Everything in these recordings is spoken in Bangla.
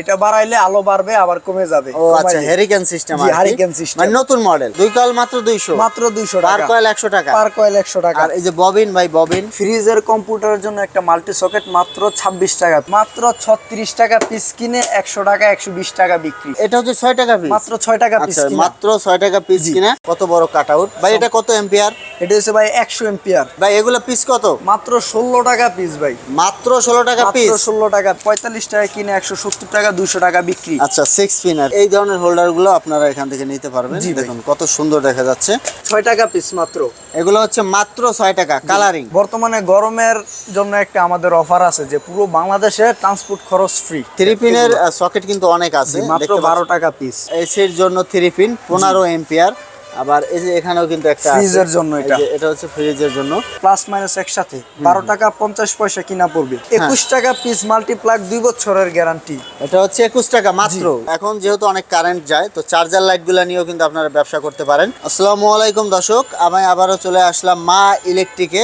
এটা বাড়াইলে আলো বাড়বে আবার কমে যাবে। ও আচ্ছা হ্যারিকেন সিস্টেম জি, hurricane system। মানে নতুন মডেল দুই কয়েল মাত্র 200 মাত্র দুইশো পার কয়েল 100 টাকা। পার কয়েল একশো টাকা। আর এই যে ববিন ভাই ববিন। ফ্রিজের কম্পিউটারের জন্য একটা মাল্টি সকেট মাত্র ছাব্বিশ টাকা। মাত্র ছত্রিশ টাকা পিস কিনে একশো টাকা একশো বিশ টাকা বিক্রি। এটা হচ্ছে 6 টাকা পিস মাত্র ছয় টাকা পিস আচ্ছা মাত্র 6 টাকা পিস কিনা। কত বড় কাট আউট ভাই এটা কত এম্পিয়ার এটা হচ্ছে ভাই একশো এম্পিয়ার ভাই এগুলো পিস কত? মাত্র ষোলো টাকা পিস ভাই। মাত্র 16 টাকা মাত্র পিস ষোলো টাকা পঁয়তাল্লিশ টাকা কিনে একশো সত্তর টাকা দুশো টাকা বিক্রি। আচ্ছা সিক্স পিনার এই ধরনের হোল্ডারগুলো আপনারা এখান থেকে নিতে পারবেন। দেখুন কত সুন্দর দেখা যাচ্ছে। ছয় টাকা পিস মাত্র। এগুলো হচ্ছে মাত্র ছয় টাকা কালারিং বর্তমানে গরমের জন্য একটা আমাদের অফার আছে যে পুরো বাংলাদেশে ট্রান্সপোর্ট খরচ ফ্রি থ্রি পিনের সকেট কিন্তু অনেক আছে মাত্র বারো টাকা পিস এসির জন্য থ্রি পিন পনেরো এম্পিয়ার আবার এই যে এখানেও কিন্তু একটা ফ্রিজের জন্য এটা। এটা হচ্ছে ফ্রিজের জন্য। প্লাস মাইনাস একসাথে। বারো টাকা পঞ্চাশ পয়সা কিনা পড়বে। হ্যাঁ। একুশ টাকা পিস মাল্টিপ্লাগ দুই বছরের গ্যারান্টি এটা হচ্ছে একুশ টাকা মাত্র। এখন যেহেতু অনেক কারেন্ট যায় তো চার্জার লাইটগুলা নিয়েও কিন্তু আপনারা ব্যবসা করতে পারেন। আসসালামু আলাইকুম দর্শক আমি আবারও চলে আসলাম মা ইলেকট্রিকে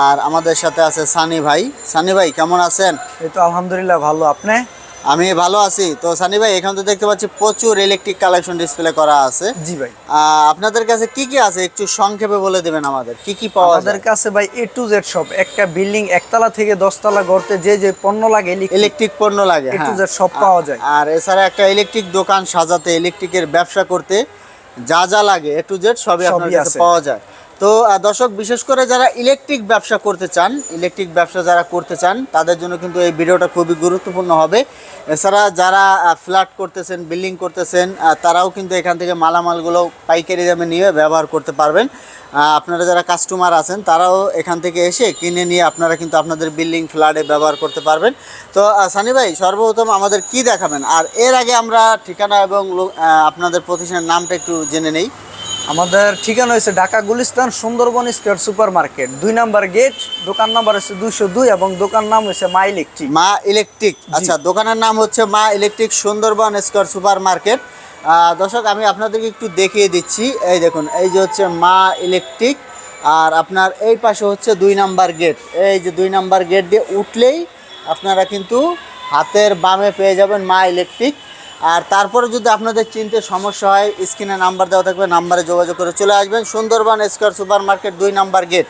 আর আমাদের সাথে আছে সানি ভাই। সানি ভাই কেমন আছেন? এই তো আলহামদুলিল্লাহ ভালো। আপনি? আমি ভালো আছি। তো সানি ভাই এখানে তো দেখতে পাচ্ছি প্রচুর ইলেকট্রিক কালেকশন ডিসপ্লে করা আছে। জি ভাই। আপনাদের কাছে কি কি আছে? একটু সংক্ষেপে বলে দেবেন আমাদের। কি কি পাওয়া আমাদের কাছে ভাই এ টু জেড সব একটা বিল্ডিং একতলা থেকে দশতলা গড়তে যে যে পণ্য লাগে ইলেকট্রিক পণ্য লাগে এ টু। জেড সব পাওয়া যায়। আর এছাড়া একটা ইলেকট্রিক দোকান সাজাতে ইলেকট্রিকের ব্যবসা করতে যা যা লাগে এ টু জেড সবই আপনার কাছে পাওয়া যায়। তো দর্শক, বিশেষ করে যারা ইলেকট্রিক ব্যবসা করতে চান ইলেকট্রিক ব্যবসা যারা করতে চান, তাদের জন্য কিন্তু এই ভিডিওটা খুবই গুরুত্বপূর্ণ হবে। এছাড়া যারা ফ্ল্যাট করতেছেন বিল্ডিং করতেছেন তারাও কিন্তু এখান থেকে মালামালগুলো পাইকারি দামে নিয়ে ব্যবহার করতে পারবেন। আপনারা যারা কাস্টমার আছেন, তারাও এখান থেকে এসে কিনে নিয়ে আপনারা কিন্তু আপনাদের বিল্ডিং ফ্ল্যাটে ব্যবহার করতে পারবেন। তো সানি ভাই, সর্বপ্রথম আমাদের কি দেখাবেন? আর এর আগে আমরা ঠিকানা এবং আপনাদের প্রতিষ্ঠানের নামটা একটু জেনে নেই। আমাদের ঠিকানা হয়েছে Dhaka Gulistan Sundarban square super market দুই নাম্বার গেট দোকান নাম্বার হচ্ছে দুইশো দুই এবং দোকান নাম হচ্ছে মা ইলেকট্রিক। মা ইলেকট্রিক। আচ্ছা দোকানের নাম হচ্ছে Ma electric Sundarban square super market দর্শক আমি আপনাদেরকে একটু দেখিয়ে দিচ্ছি। এই দেখুন এই যে হচ্ছে মা ইলেকট্রিক আর আপনার এই পাশে হচ্ছে দুই নাম্বার গেট। এই যে দুই নাম্বার গেট দিয়ে উঠলেই আপনারা কিন্তু হাতের বামে পেয়ে যাবেন মা ইলেকট্রিক। আর তারপরে যদি আপনাদের চিনতে সমস্যা হয় স্ক্রিনে নাম্বার দেওয়া থাকবে নাম্বারে যোগাযোগ করে চলে আসবেন। সুন্দরবন স্কোয়ার সুপার মার্কেট দুই নাম্বার গেট।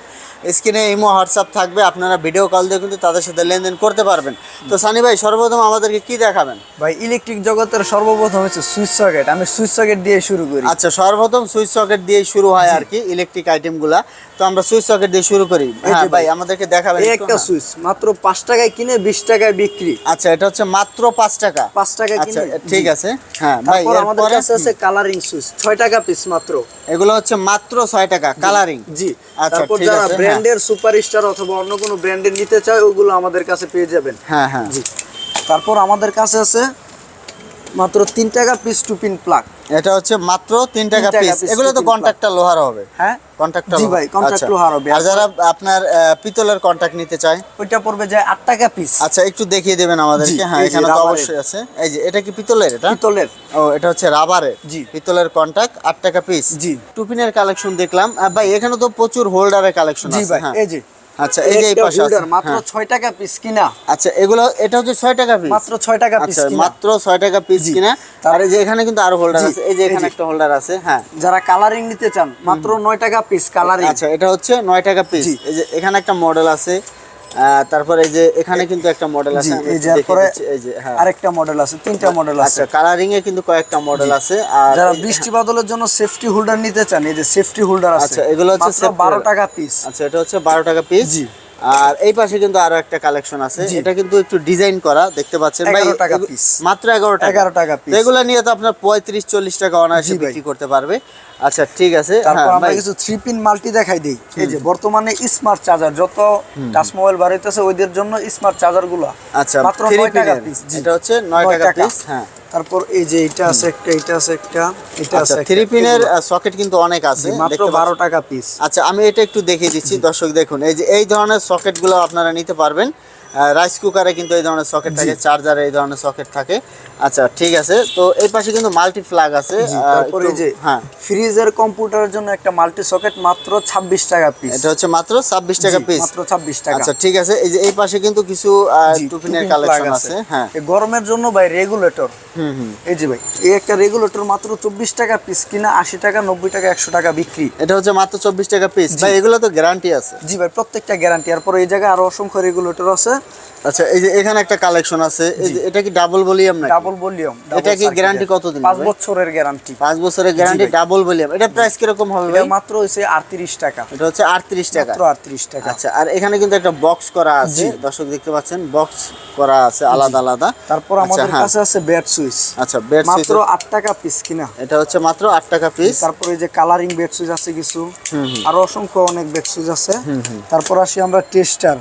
স্ক্রিনে ইমো হোয়াটসঅ্যাপ থাকবে আপনারা ভিডিও কল দিয়ে কিন্তু তাদের সাথে লেনদেন করতে পারবেন। তো সানি ভাই সর্বপ্রথম আমাদেরকে কি দেখাবেন? ভাই ইলেকট্রিক জগতের সর্বপ্রথম হচ্ছে সুইচ সকেট। আমি সুইচ সকেট দিয়ে শুরু করি। আচ্ছা সর্বপ্রথম সুইচ সকেট দিয়ে শুরু হয় আর কি ইলেকট্রিক আইটেমগুলা তো আমরা সুইচ সকেট দিয়ে শুরু করি। হ্যাঁ ভাই আমাদেরকে দেখাবেন এই একটা। সুইচ মাত্র টাকায় কিনে বিশ টাকায় বিক্রি। আচ্ছা এটা হচ্ছে মাত্র টাকা। টাকায় আচ্ছা কিনে ঠিক আছে। হ্যাঁ ভাই আমাদের কাছে আছে কালারিং সুইচ ছয় টাকা পিস মাত্র। এগুলো হচ্ছে মাত্র ছয় টাকা কালারিং জি। আচ্ছা, তারপর যারা। ব্র্যান্ডের সুপারস্টার অথবা অন্য কোনো ব্র্যান্ডের নিতে চায় ওগুলো আমাদের কাছে পেয়ে যাবেন। হ্যাঁ হ্যাঁ। জি। তারপর আমাদের কাছে আছে মাত্র তিন টাকা পিস টু পিন প্লাগ এটা হচ্ছে মাত্র তিন টাকা পিস এগুলো তো কন্ট্রাক্টর লোহার হবে। হ্যাঁ? জি ভাই, contract লোহার হবে। আর যারা আপনার পিতলের কন্ট্রাক্ট নিতে চায়? ওইটা পড়বে যায় আট টাকা পিস আচ্ছা একটু দেখিয়ে দেবেন আমাদেরকে। হ্যাঁ এখানে তো অবশ্যই আছে। এই যে এটা কি পিতলের এটা? পিতলের। ও এটা হচ্ছে রাবারের জি। পিতলের কন্ট্রাক্ট আট টাকা পিস জি। টুপিনের কালেকশন দেখলাম। ভাই এখানে তো প্রচুর হোল্ডারের কালেকশন জি ভাই হ্যাঁ। এই যে আচ্ছা এই যে এই পাশে মাত্র 6 টাকা পিস কিনা। আচ্ছা এগুলো এটা হচ্ছে ছয় টাকা পিস মাত্র ছয় টাকা পিস আচ্ছা কিনা। মাত্র ছয় টাকা পিস কিনা। আর এই যে এখানে কিন্তু আরও হোল্ডার আছে। এই যে এখানে একটা হোল্ডার আছে হ্যাঁ। যারা কালারিং নিতে চান মাত্র নয় টাকা পিস কালারিং আচ্ছা এটা হচ্ছে নয় টাকা পিস এই যে এখানে একটা মডেল আছে। তারপরে এই যে এখানে কিন্তু একটা মডেল আছে এই যে এরপরে এই যে হ্যাঁ আরেকটা মডেল আছে তিনটা মডেল আছে আচ্ছা কালারিং এ কিন্তু কয়েকটা মডেল আছে আর যারা বৃষ্টি বাদলের জন্য সেফটি হোল্ডার নিতে চান এই যে সেফটি হোল্ডার আছে আচ্ছা, এগুলো হচ্ছে safety বারো holder। টাকা পিস আচ্ছা এটা হচ্ছে বারো টাকা পিস জি। আর এই পাশে কিন্তু আরও একটা কালেকশন আছে। এটা কিন্তু একটু ডিজাইন করা দেখতে পাচ্ছেন ভাই 11 টাকা এগু- piece। মাত্র এগারো টাকা 11 টাকা। এগুলো নিয়ে তো আপনার পঁয়ত্রিশ চল্লিশ টাকা অনায়াসে বিক্রি করতে পারবে আচ্ছা ঠিক আছে। তারপর হ্যাঁ, আমরা কিছু থ্রি পিন মাল্টি দেখাই দিই। এই যে বর্তমানে স্মার্ট চার্জার যত টাচ মোবাইল বাড়াইতেছে ওইদের জন্য স্মার্ট চার্জারগুলো আচ্ছা মাত্র three নয় টাকা পিস এটা হচ্ছে নয় টাকা পিস হ্যাঁ। তারপর এই যে এটা আছে একটা এটা আছে একটা এটা আচ্ছা আছে থ্রি পিনের সকেট কিন্তু অনেক আছে মাত্র দেখতে বারো পাচ্ছেন। টাকা পিস আচ্ছা আমি এটা একটু দেখিয়ে দিচ্ছি দর্শক দেখুন। এই যে এই ধরনের সকেটগুলো আপনারা নিতে পারবেন। রাইস কুকারে কিন্তু এই ধরনের সকেট থাকে চার্জারে এই ধরনের সকেট থাকে। আচ্ছা ঠিক আছে। তো এই পাশে কিন্তু মাল্টি ফ্ল্যাগ আছে তারপরে যে হ্যাঁ। ফ্রিজের কম্পিউটারের জন্য একটা মাল্টি সকেট মাত্র ছাব্বিশ টাকা পিস এটা হচ্ছে মাত্র ছাব্বিশ টাকা পিস মাত্র ছাব্বিশ টাকা। আচ্ছা ঠিক আছে। এই যে এই পাশে কিন্তু কিছু টুপিনের কালেকশন আছে। হ্যাঁ। এই গরমের জন্য ভাই রেগুলেটর হুম হুম। এই যে ভাই এই একটা রেগুলেটর মাত্র চব্বিশ টাকা পিস কিনা আশি টাকা নব্বই টাকা একশো টাকা বিক্রি। এটা হচ্ছে মাত্র চব্বিশ টাকা পিস ভাই এগুলো তো গ্যারান্টি আছে। জি ভাই প্রত্যেকটা গ্যারান্টি আর এরপর এই জায়গায় আরও অসংখ্য রেগুলেটর আছে। আচ্ছা এই যে এখানে একটা কালেকশন আছে। এটা কি ডাবল ভলিউম নাকি? ডাবল ভলিউম এটা কি কতদিন পাঁচ হবে? বছরের গ্যারান্টি পাঁচ বছরের গ্যারান্টি ডাবল ভলিউম এটা প্রাইস কীরকম হবে ভাই? মাত্র হইছে আটত্রিশ টাকা। এটা হচ্ছে আটত্রিশ টাকা। মাত্র আটত্রিশ টাকা। আচ্ছা আর এখানে কিন্তু একটা বক্স করা আছে। দর্শক দেখতে পাচ্ছেন বক্স করা আছে আলাদা আলাদা। তারপর আচ্ছা, আমাদের হ্যাঁ। কাছে আছে বেড সুইচ আচ্ছা বেড মাত্র আট টাকা পিস কিনা। এটা হচ্ছে মাত্র আট টাকা পিস তারপরে এই যে কালারিং বেড সুইচ আছে কিছু। আরও অসংখ্য অনেক বেড সুইচ আছে। তারপর আসি আমরা টেস্টার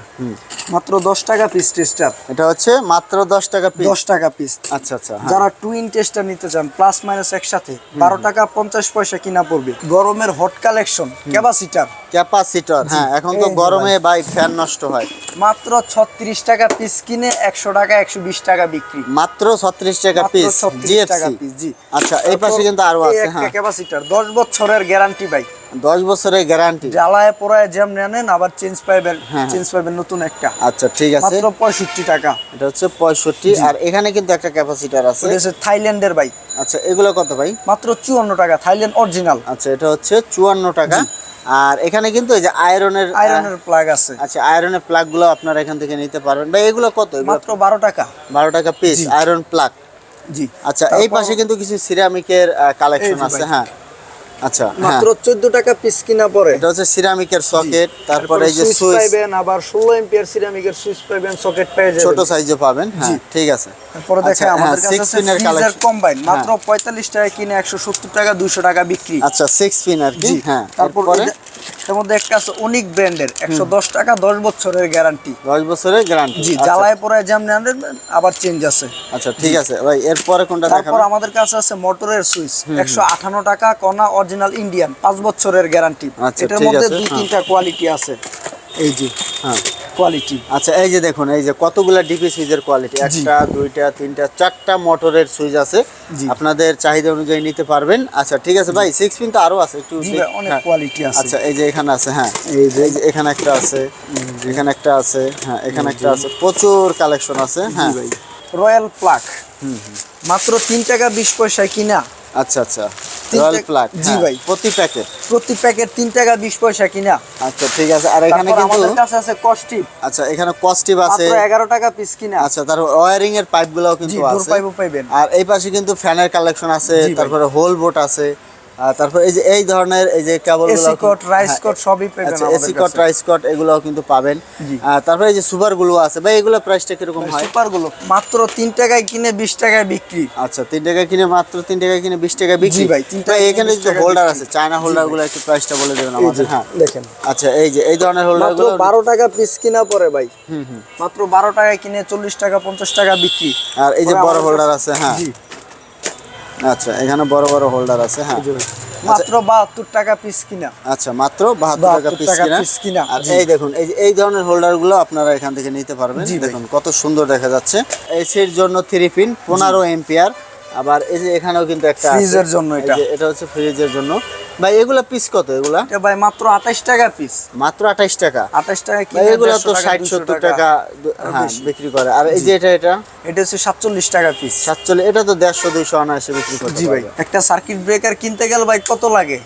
মাত্র দশ টাকা পিস টেস্টার এটা হচ্ছে মাত্র দশ টাকা পিস দশ টাকা পিস আচ্ছা আচ্ছা হ্যাঁ। যারা টুইন টেস্টার নিতে চান প্লাস মাইনাস একসাথে বারো টাকা পঞ্চাশ পয়সা কিনা পড়বে। গরমের হট কালেকশন ক্যাপাসিটার ক্যাপাসিটর হ্যাঁ এখন তো গরমে ভাই। ফ্যান নষ্ট হয়। মাত্র ছত্রিশ টাকা পিস কিনে একশো টাকা একশো বিশ টাকা বিক্রি। মাত্র ছত্রিশ টাকা পিস 36 টাকা পিস জি। আচ্ছা এই পাশে কিন্তু আরও আছে হ্যাঁ। ক্যাপাসিটার দশ বছরের গ্যারান্টি ভাই। দশ বছরের গ্যারান্টি জ্বালায় পোড়ায় যেমন নেন আবার চেঞ্জ পাইবেন। চেঞ্জ পাইবেন নতুন একটা। আচ্ছা ঠিক আছে। মাত্র পঁয়ষট্টি টাকা। এটা হচ্ছে পঁয়ষট্টি। আর এখানে কিন্তু একটা ক্যাপাসিটার আছে। এটা হচ্ছে থাইল্যান্ডের বাইক আচ্ছা এগুলো কত ভাই? মাত্র চুয়ান্ন টাকা থাইল্যান্ড অরিজিনাল আচ্ছা এটা হচ্ছে চুয়ান্ন টাকা। আর এখানে কিন্তু এই যে আয়রনের আয়রনের প্লাগ আছে। আচ্ছা আয়রনের প্লাগগুলো আপনারা এখান থেকে নিতে পারবেন। ভাই এগুলো কত? মাত্র বারো টাকা। বারো টাকা পিস আয়রন প্লাগ জি। আচ্ছা এই পাশে কিন্তু কিছু সিরামিকের কালেকশন আছে হ্যাঁ। আচ্ছা হ্যাঁ। মাত্র চোদ্দ টাকা পিস কিনা এটা হচ্ছে সিরামিকের সকেট তারপরে এই যে সুইচ সুইচ। আবার ষোলো এম্পিয়ার সিরামিকের সুইচ পাবেন সকেট পেয়ে ছোট যাবেন সাইজে পাবেন হ্যাঁ ঠিক আছে। তারপরে আচ্ছা, দেখেন আমাদের হ্যাঁ, কাছে six আছে pin এর ফ্রিজার collection। কম্বাইন মাত্র হ্যাঁ। পঁয়তাল্লিশ টাকা কিনে একশো সত্তর টাকা দুইশো টাকা বিক্রি। আচ্ছা সিক্স পিন আর কি হ্যাঁ তারপর এর মধ্যে একটা আছে অনিক ব্র্যান্ডের একশো দশ টাকা দশ বছরের গ্যারান্টি দশ বছরের গ্যারান্টি জি জ্বালায় পরে যেমন আবার চেঞ্জ আছে। আচ্ছা ঠিক আছে। ভাই এরপরে কোনটা তারপর আমাদের কাছে আছে মোটরের সুইচ একশো আঠান্ন টাকা কনা অরিজিনাল ইন্ডিয়ান পাঁচ বছরের গ্যারান্টি আচ্ছা, এটার মধ্যে দুই হ্যাঁ। তিনটা কোয়ালিটি আছে। এই যে। হ্যাঁ। কোয়ালিটি আচ্ছা এই যে দেখুন এই যে কতগুলা ডিপি সুইচের কোয়ালিটি একটা দুইটা তিনটা চারটা মোটরের সুইচ আছে। আপনাদের চাহিদা অনুযায়ী নিতে পারবেন। আচ্ছা ঠিক আছে ভাই সিক্স পিন তো আরও আছে একটু অনেক হ্যাঁ। কোয়ালিটি আছে। আচ্ছা এই যে এখানে আছে হ্যাঁ। এই যে এখানে একটা আছে এখানে একটা আছে হ্যাঁ এখানে একটা আছে। প্রচুর কালেকশন আছে হ্যাঁ। রয়্যাল প্লাক মাত্র তিন টাকা বিশ পয়সায় কিনা। আচ্ছা আচ্ছা। রয়্যাল প্লাক জি ভাই। প্রতি প্যাকেট প্রতি প্যাকেট তিন টাকা বিশ পয়সা কিনা। আচ্ছা ঠিক আছে। আর এখানে কিন্তু আমাদের কাছে আছে কস্টিভ আচ্ছা এখানে কস্টিভ আছে। মাত্র এগারো টাকা পিস কিনা। আচ্ছা তার ওয়ারিং এর পাইপ গুলাও জি কিন্তু আছে। পাইপও পাইবেন। আর এই পাশে কিন্তু ফ্যানের কালেকশন আছে তারপরে হোল বোট আছে। তারপর এই যে এই ধরনের এই যে কেবল এসি কোট রাইস কোট সবই পাবেন এসি কট রাইস কট এগুলোও কিন্তু পাবেন। তারপরে এই যে সুপারগুলো আছে ভাই এগুলো প্রাইসটা কীরকম হয়? সুপারগুলো মাত্র তিন টাকায় কিনে বিশ টাকায় বিক্রি। আচ্ছা তিন টাকা কিনে মাত্র তিন টাকা কিনে বিশ টাকা বিক্রি? ভাই, তিন টাকা এখানে যে হোল্ডার আছে চায়না হোল্ডারগুলো একটু প্রাইসটা বলে দেবেন আমাদের হ্যাঁ। দেখেন। আচ্ছা এই যে এই ধরনের হোল্ডার মাত্রগুলো বারো টাকা পিস কিনা পরে ভাই। হুম হুম। মাত্র বারো টাকায় কিনে চল্লিশ টাকা পঞ্চাশ টাকা বিক্রি। আর এই যে বড় হোল্ডার আছে হ্যাঁ। আচ্ছা এখানে বড় বড় হোল্ডার আছে হ্যাঁ। মাত্র বাহাত্তর টাকা পিস কিনা। আচ্ছা মাত্র বাহাত্তর টাকা পিস কিনা। পিস কিনা, আর এই দেখুন এই এই ধরনের হোল্ডারগুলো আপনারা এখান থেকে নিতে পারবেন। দেখুন কত সুন্দর দেখা যাচ্ছে। এসির জন্য থ্রি পিন পনেরো এম্পিয়ার আবার এই যে এখানেও কিন্তু একটা ফ্রিজের জন্য এটা। এটা হচ্ছে ফ্রিজের জন্য। ভাই এগুলা পিস কত এগুলা? ভাই মাত্র আঠাশ টাকা পিস মাত্র আঠাইশ টাকা। আঠাশ টাকা ভাই কিনে এগুলা তো 150 ষাট সত্তর টাকা হ্যাঁ বিক্রি করে। আর এই যে এটা এটা? এটা হচ্ছে সাতচল্লিশ টাকা পিস সাতচল্লিশ এটা তো দেড়শো দুইশো অনায়াসে বিক্রি করে জি ভাই একটা সার্কিট ব্রেকার কিনতে গেলে ভাই কত লাগে?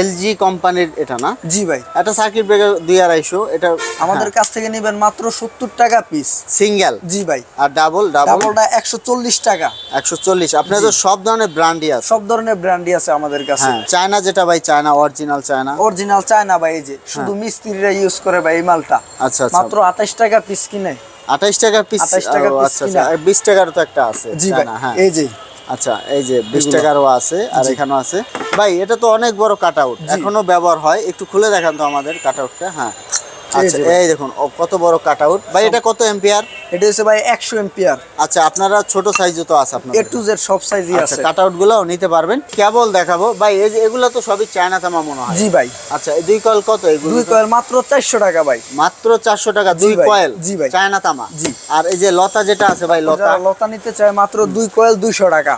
এলজি কোম্পানির এটা না? জি ভাই। একটা সার্কিট ব্রেকার দুই আড়াইশো এটা আমাদের কাছ থেকে নেবেন মাত্র সত্তর টাকা পিস সিঙ্গেল জি ভাই। আর ডাবল ডাবল ডাবলটা একশো চল্লিশ টাকা। একশো চল্লিশ। আপনার তো সব ধরনের ব্র্যান্ডই আছে? সব ধরনের ব্র্যান্ডই আছে আমাদের কাছে। হ্যাঁ চায়না যেটা ভাই চায়না অরিজিনাল চায়না? অরিজিনাল চায় না ভাই এই যে শুধু মিস্ত্রিরা ইউজ করে ভাই এই মালটা। আচ্ছা আচ্ছা। মাত্র আঠাশ টাকা পিস কিনে। আঠাইশ টাকা পিস 28 টাকা আচ্ছা আচ্ছা। বিশ টাকার তো একটা আছে জি ভাই হ্যাঁ। এই যে। আচ্ছা এই যে বিশ। টাকারও আছে আর এখানেও আছে। ভাই এটা তো অনেক বড় কাট আউট এখনও ব্যবহার হয়। একটু খুলে দেখান তো আমাদের কাট আউটটা হ্যাঁ। আচ্ছা এই দেখুন কত বড় কাট আউট ভাই এটা কত এম্পিয়ার? এটা হচ্ছে ভাই একশো এম্পিয়ার। আচ্ছা আপনারা ছোট সাইজও তো আছে এ টু জেড সব সাইজই আচ্ছা আছে। কাট আউট গুলোও নিতে পারবেন। কেবল দেখাবো। ভাই এই যে এগুলো তো সবই চায়না তামা মনে হয়। জি ভাই। আচ্ছা এই দুই কয়েল কত এগুলো? দুই কয়েল মাত্র চারশো টাকা ভাই। মাত্র চারশো টাকা দুই কয়েল? জি ভাই। চায়না তামা? জি। আর এই যে লতা যেটা আছে ভাই লতা? লতা নিতে চায় মাত্র দুই কয়েল দুইশো টাকা।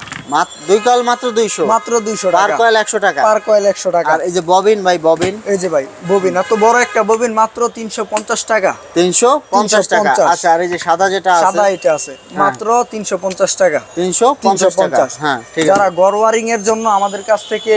দুই কয়েল মাত্র দুইশো? মাত্র দুইশো পার টাকা। কয়েল একশো টাকা? পার কয়েল একশো টাকা। আর এই যে ববিন ভাই ববিন? এই যে ভাই ববিন। এত বড় একটা ববিন মাত্র তিনশো পঞ্চাশ টাকা। তিনশো পঞ্চাশ টাকা। আচ্ছা আর এই যে সাদা যেটা সাদা এটা আছে। মাত্র তিনশো পঞ্চাশ টাকা। তিনশো তিনশো পঞ্চাশ টাকা। পঞ্চাশ। হ্যাঁ ঠিক যারা ওয়ারিং এর জন্য আমাদের কাছ থেকে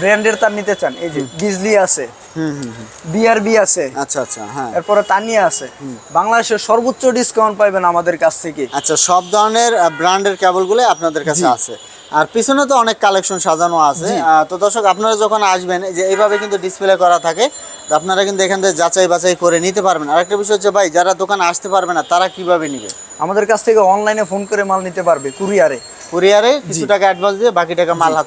ব্র্যান্ডের তার নিতে চান এই যে বিজলি আছে হুম হুম হুম। বিআরবি আছে আচ্ছা আচ্ছা হ্যাঁ। এরপরে তানিয়া আছে। বাংলাদেশের সর্বোচ্চ ডিসকাউন্ট পাইবেন আমাদের কাছ থেকে। আচ্ছা সব ধরনের ব্র্যান্ডের কেবলগুলো আপনাদের কাছে আছে। আর পিছনে তো অনেক কালেকশন সাজানো আছে। তো দর্শক আপনারা যখন আসবেন যে এইভাবে কিন্তু ডিসপ্লে করা থাকে তো আপনারা কিন্তু এখান থেকে যাচাই বাছাই করে নিতে পারবেন। আরেকটা বিষয় হচ্ছে ভাই যারা দোকানে আসতে পারবে না তারা কীভাবে নিবে? আমাদের কাছ থেকে অনলাইনে ফোন করে মাল নিতে পারবে কুরিয়ারে কুরিয়ারে কিছু টাকা অ্যাডভান্স দিয়ে বাকি টাকা মাল আর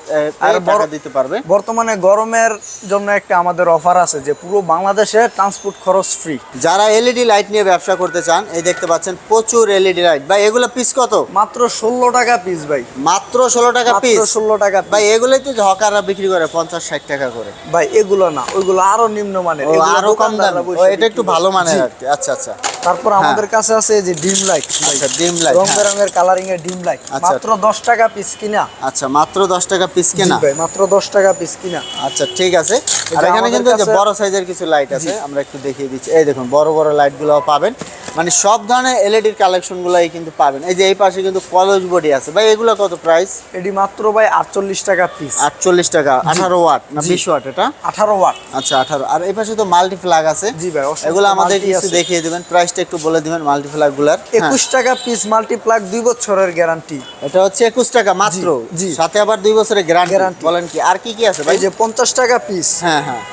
টাকা দিতে পারবে। বর্তমানে গরমের জন্য একটা আমাদের অফার আছে যে পুরো বাংলাদেশে ট্রান্সপোর্ট খরচ ফ্রি যারা এলইডি লাইট নিয়ে ব্যবসা করতে চান এই দেখতে পাচ্ছেন প্রচুর এলইডি লাইট ভাই এগুলো পিস কত? মাত্র ষোলো টাকা পিস ভাই। মাত্র ষোলো টাকা পিস ষোলো টাকা ভাই। এগুলোই তো হকাররা বিক্রি করে পঞ্চাশ ষাট টাকা করে। ভাই এগুলো না ওইগুলো আরও নিম্নমানের ও এগুলো আরও কম দাম। এটা একটু ভালো মানের। আচ্ছা আচ্ছা। তারপর আমাদের কাছে আছে যে ডিম লাইট আচ্ছা ডিম লাইট রং বেরঙের কালারিং এর ডিম লাইট আচ্ছা। মাত্র দশ টাকা পিস কিনা। আচ্ছা মাত্র দশ টাকা পিস কেনা? মাত্র দশ টাকা পিস কিনা। আচ্ছা ঠিক আছে। আর এখানে কিন্তু বড় সাইজের কিছু লাইট আছে আমরা একটু দেখিয়ে দিচ্ছি। এই দেখুন বড় বড় লাইটগুলো পাবেন। মানে সব ধরনের এলইডির কালেকশন গুলাই কিন্তু পাবেন। এই যে এই পাশে কিন্তু কলেজ বডি আছে। ভাই এগুলো কত প্রাইস এটি মাত্র ভাই আটচল্লিশ টাকা পিস আটচল্লিশ টাকা। আঠারো ওয়াট না। বিশ ওয়াট এটা? আঠারো ওয়াট আচ্ছা আঠারো। আর এই পাশে তো মাল্টি ফ্ল্যাগ আছে। জি ভাই, এগুলো আমাদের কিছু দেখিয়ে দিবেন। প্রাইসটা একটু বলে দিবেন মাল্টি ফ্ল্যাগগুলার। হ্যাঁ, একুশ টাকা পিস মাল্টিপ্লাক দুই বছরের গ্যারান্টি এটা হচ্ছে একুশ টাকা মাত্র? জি। সাথে আবার দুই বছরের গ্যারান্টি বলেন কি আর কি কি আছে ভাই? যে পঞ্চাশ টাকা পিস হ্যাঁ হ্যাঁ।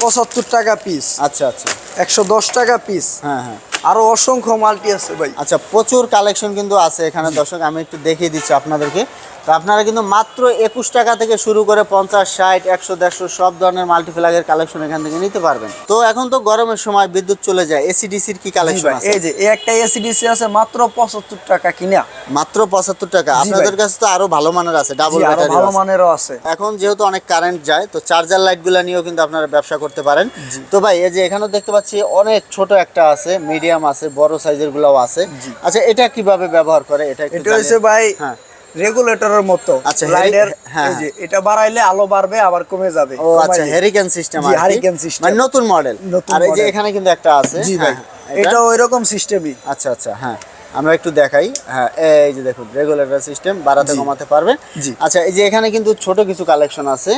পঁচাত্তর টাকা পিস আচ্ছা আচ্ছা। একশো দশ টাকা পিস হ্যাঁ হ্যাঁ। আরও অসংখ্য মাল্টি আছে ভাই। আচ্ছা প্রচুর কালেকশন কিন্তু আছে এখানে দর্শক আমি একটু দেখিয়ে দিচ্ছি আপনাদেরকে। তো আপনারা কিন্তু মাত্র একুশ টাকা থেকে শুরু করে পঞ্চাশ ষাট একশো দেড়শো সব ধরনের মাল্টিফ্ল্যাগের কালেকশন এখান থেকে নিতে পারবেন। তো এখন তো গরমের সময় বিদ্যুৎ চলে যায় এসিডিসির কি কালেকশন এই যে একটা এসিডিসি আছে মাত্র পঁচাত্তর টাকা কিনা। মাত্র পঁচাত্তর টাকা। আপনাদের কাছে তো আরও ভালো মানের আছে ডাবল ভালো মানেরও আছে। এখন যেহেতু অনেক কারেন্ট যায় তো চার্জার লাইটগুলা নিয়েও কিন্তু আপনারা ব্যবসা করতে পারেন। তো ভাই এই যে এখানেও দেখতে পাচ্ছি অনেক ছোট একটা আছে মিডিয়াম আছে বড় সাইজের গুলাও আছে। আচ্ছা এটা কীভাবে ব্যবহার করে? এটা এটা হচ্ছে ভাই হ্যাঁ। রেগুলেটরের মতো। আচ্ছা, লাইটের হ্যাঁ, এটা বাড়াইলে আলো বাড়বে আবার কমে যাবে। ও আচ্ছা। হেরিকেন সিস্টেম জি, hurricane system। মানে নতুন মডেল আর এই যে এখানে কিন্তু একটা আছে। জি ভাই হ্যাঁ, এটা এটা সিস্টেমই আচ্ছা আচ্ছা হ্যাঁ আমরা একটু দেখাই। হ্যাঁ এই যে দেখুন রেগুলেটর সিস্টেম বাড়াতে কমাতে পারবেন জি। আচ্ছা এই যে এখানে কিন্তু ছোট কিছু কালেকশন আছে।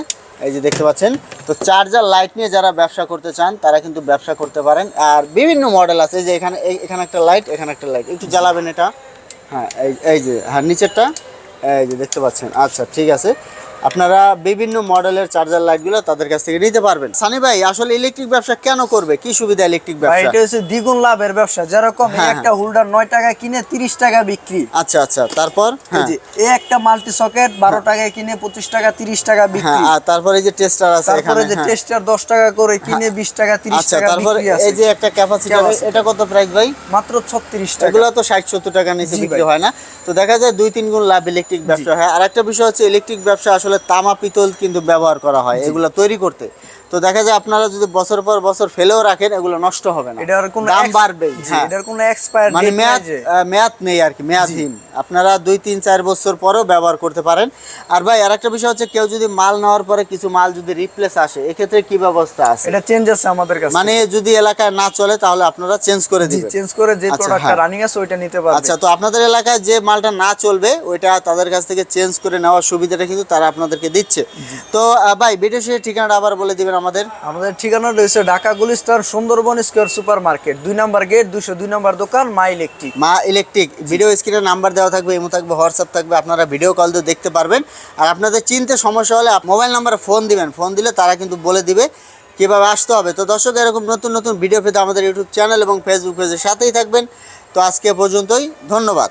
এই যে দেখতে পাচ্ছেন তো চার্জার লাইট নিয়ে যারা ব্যবসা করতে চান তারা কিন্তু ব্যবসা করতে পারেন। আর বিভিন্ন মডেল আছে এই যে এখানে এখানে একটা লাইট এখানে একটা লাইট একটু জ্বালাবেন এটা। হ্যাঁ এই এই যে হ্যাঁ নিচেরটা। এই যে দেখতে পাচ্ছেন। আচ্ছা ঠিক আছে। আপনারা বিভিন্ন মডেলের চার্জার লাইটগুলো তাদের কাছ থেকে নিতে পারবেন। সানি ভাই আসলে ইলেকট্রিক ব্যবসা কেন করবে? কি সুবিধা ইলেকট্রিক ব্যবসা? এটা হচ্ছে দ্বিগুণ লাভের ব্যবসা। যেরকম হ্যাঁ, একটা হোল্ডার নয় টাকা কিনে তিরিশ টাকা বিক্রি। আচ্ছা আচ্ছা তারপর? এই হ্যাঁ। একটা মাল্টি সকেট বারো টাকায় কিনে পঁচিশ টাকা তিরিশ টাকা হ্যাঁ বিক্রি। আর তারপরে এই যে টেস্টার আছে তারপরে এখানে যে হ্যাঁ। টেস্টার দশ টাকা করে কিনে বিশ টাকা তিরিশ আচ্ছা টাকা তারপর বিক্রি আছে। এই যে একটা ক্যাপাসিটার। এটা কত প্রাইস ভাই? মাত্র ছত্রিশ টাকা। এগুলো তো ষাট সত্তর টাকা নিচে বিক্রি হয় না। তো দেখা যায় দুই তিন গুণ লাভ ইলেকট্রিক ব্যবসা হয়। আর একটা বিষয় হচ্ছে ইলেকট্রিক ব্যবসা আসলে তামা পিতল কিন্তু ব্যবহার করা হয় এগুলো তৈরি করতে। তো দেখা যায় আপনারা যদি বছর পর বছর ফেলেও রাখেন এগুলো নষ্ট হবে না। এটার কোনো দাম বাড়বে হ্যাঁ। এটার কোনো এক্সপায়ার মানে মেয়াদ মেয়াদ নেই আর কি মেয়াদহীন। আপনারা দুই তিন চার বছর পরেও ব্যবহার করতে পারেন। আর ভাই আর একটা বিষয় হচ্ছে কেউ যদি মাল নেওয়ার পরে কিছু মাল যদি রিপ্লেস আসে এক্ষেত্রে কি ব্যবস্থা আছে? এটা চেঞ্জ আছে আমাদের কাছে মানে যদি এলাকায় না চলে তাহলে আপনারা চেঞ্জ করে দিবেন। চেঞ্জ করে যে আচ্ছা, প্রোডাক্টটা হ্যাঁ। রানিং আছে ওইটা নিতে পারবে। আচ্ছা তো আপনাদের এলাকায় যে মালটা না চলবে ওইটা তাদের কাছ থেকে চেঞ্জ করে নেওয়ার সুবিধাটা কিন্তু তারা আপনাদেরকে দিচ্ছে। তো ভাই ভিডিও শেষে ঠিকানাটা আবার বলে দিবেন আমাদের? আমাদের ঠিকানা রয়েছে Dhaka Gulistan Sundarban square super market দুই নাম্বার গেট দুশো দুই নাম্বার দোকান মা ইলেকট্রিক। মা ইলেকট্রিক। ভিডিও স্ক্রিনে নাম্বার দেওয়া থাকবে এমো থাকবে হোয়াটসঅ্যাপ থাকবে আপনারা ভিডিও কল দিয়ে দেখতে পারবেন। আর আপনাদের চিনতে সমস্যা হলে মোবাইল নাম্বারে ফোন দিবেন। ফোন দিলে তারা কিন্তু বলে দিবে কীভাবে আসতে হবে। তো দর্শক এরকম নতুন নতুন ভিডিও পেতে আমাদের ইউটিউব চ্যানেল এবং ফেসবুক পেজের সাথেই থাকবেন। তো আজকে পর্যন্তই। ধন্যবাদ।